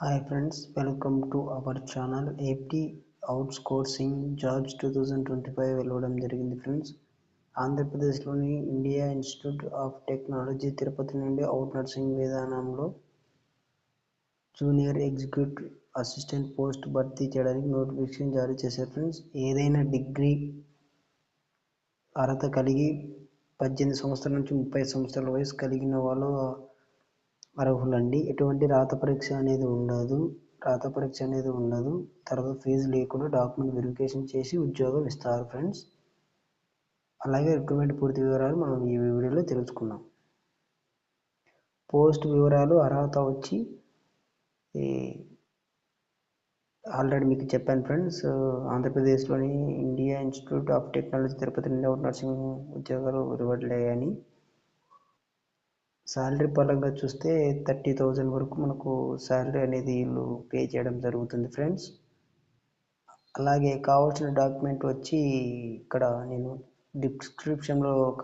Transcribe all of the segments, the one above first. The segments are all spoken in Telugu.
Hi friends welcome to our channel AP outsourcing jobs two thousand twenty five వెళ్ళడం జరిగింది ఫ్రెండ్స్ ఆంధ్రప్రదేశ్లోని India institute of technology Tirupati నుండి అవుట్ నర్సింగ్ విధానంలో జూనియర్ ఎగ్జిక్యూటివ్ అసిస్టెంట్ పోస్ట్ భర్తీ చేయడానికి నోటిఫికేషన్ జారీ చేశారు ఫ్రెండ్స్ ఏదైనా డిగ్రీ అర్హత కలిగి పద్దెనిమిది సంవత్సరాల నుంచి ముప్పై సంవత్సరాల వయసు కలిగిన వాళ్ళు అర్హులండి. ఎటువంటి రాత పరీక్ష అనేది ఉండదు. రాత పరీక్ష అనేది ఉండదు. తర్వాత ఫీజు లేకుండా డాక్యుమెంట్ వెరిఫికేషన్ చేసి ఉద్యోగం ఇస్తారు ఫ్రెండ్స్. అలాగే రిక్రూట్మెంట్ పూర్తి వివరాలు మనం ఈ వీడియోలో తెలుసుకున్నాం. పోస్ట్ వివరాలు అర్హత వచ్చి ఆల్రెడీ మీకు చెప్పాను ఫ్రెండ్స్ ఆంధ్రప్రదేశ్లోని India institute of technology Tirupati నుండి అవుట్ నర్సింగ్ ఉద్యోగాలు వెలువడలేని శాలరీ పరంగా చూస్తే థర్టీ థౌజండ్ వరకు మనకు శాలరీ అనేది వీళ్ళు పే చేయడం జరుగుతుంది ఫ్రెండ్స్. అలాగే కావాల్సిన డాక్యుమెంట్ వచ్చి ఇక్కడ నేను డిస్క్రిప్షన్లో ఒక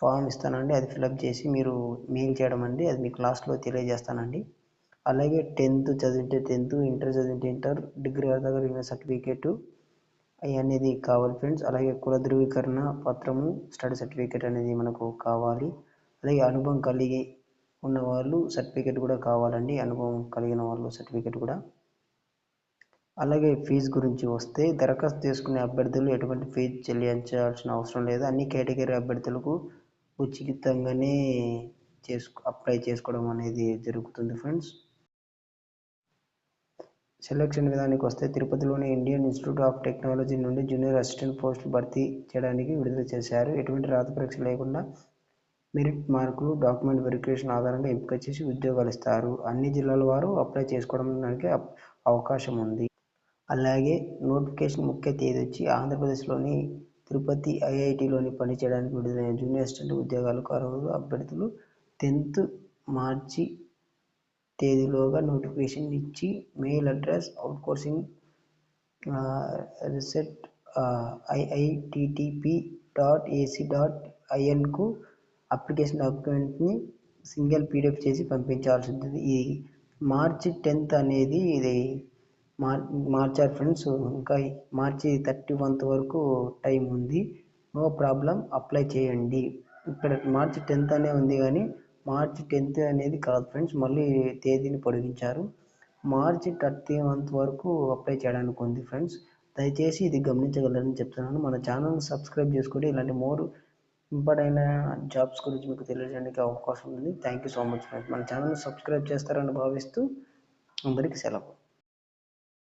ఫామ్ ఇస్తానండి. అది ఫిలప్ చేసి మీరు మెయిల్ చేయడం అండి. అది మీకు లాస్ట్లో తెలియజేస్తానండి. అలాగే టెన్త్ చదివితే టెన్త్ ఇంటర్ చదివితే ఇంటర్ డిగ్రీ దగ్గర సర్టిఫికేట్ అవి అనేది కావాలి ఫ్రెండ్స్. అలాగే కుల ధృవీకరణ పత్రము స్టడీ సర్టిఫికేట్ అనేది మనకు కావాలి. అలాగే అనుభవం కలిగి ఉన్న వాళ్ళు సర్టిఫికేట్ కూడా కావాలండి. అనుభవం కలిగిన వాళ్ళు సర్టిఫికేట్ కూడా. అలాగే ఫీజు గురించి వస్తే దరఖాస్తు చేసుకునే అభ్యర్థులు ఎటువంటి ఫీజు చెల్లించాల్సిన అవసరం లేదు. అన్ని కేటగిరీ అభ్యర్థులకు ఉచితంగానే చేసుకు అప్లై చేసుకోవడం అనేది జరుగుతుంది ఫ్రెండ్స్ సెలక్షన్ విధానానికి వస్తే తిరుపతిలోని ఇండియన్ ఇన్స్టిట్యూట్ ఆఫ్ టెక్నాలజీ నుండి జూనియర్ అసిస్టెంట్ పోస్టులు భర్తీ చేయడానికి విడుదల చేశారు. ఎటువంటి రాత పరీక్ష లేకుండా మెరిట్ మార్కులు డాక్యుమెంట్ వెరిఫికేషన్ ఆధారంగా ఎంపిక చేసి ఉద్యోగాలు ఇస్తారు. అన్ని జిల్లాల వారు అప్లై చేసుకోవడానికి అవకాశం ఉంది. అలాగే నోటిఫికేషన్ ముఖ్య తేదీ వచ్చి ఆంధ్రప్రదేశ్లోని తిరుపతి ఐఐటిలోని పనిచేయడానికి విడుదలైన జూనియర్ అసిస్టెంట్ ఉద్యోగాలకు అర్హులు అభ్యర్థులు టెన్త్ మార్చి తేదీలోగా నోటిఫికేషన్ ఇచ్చి మెయిల్ అడ్రస్ అవుట్ కోర్సింగ్ రిసెట్ ఐఐటిటిపి డాట్ ఏసీ డాట్ ఐఎన్కు అప్లికేషన్ డాక్యుమెంట్ని సింగిల్ పీడిఎఫ్ చేసి పంపించాల్సి ఉంటుంది. ఈ మార్చి టెన్త్ అనేది ఇది మార్ మార్చారు ఫ్రెండ్స్. ఇంకా మార్చి థర్టీ వన్త్ వరకు టైం ఉంది. నో ప్రాబ్లం అప్లై చేయండి. ఇక్కడ మార్చి టెన్త్ అనే ఉంది కానీ మార్చి టెన్త్ అనేది కాదు ఫ్రెండ్స్. మళ్ళీ తేదీని పొడిగించారు. మార్చి థర్టీ వన్త్ వరకు అప్లై చేయడానికి ఉంది ఫ్రెండ్స్. దయచేసి ఇది గమనించగలరని చెప్తున్నాను. మన ఛానల్ సబ్స్క్రైబ్ చేసుకుంటే ఇలాంటి మోర్ ఇంపార్టెంట్ జాబ్స్ గురించి మీకు తెలియజేయడానికి అవకాశం ఉంది. Thank you so much friends మన ఛానల్ని సబ్స్క్రైబ్ చేస్తారని భావిస్తూ అందరికీ సెలవు.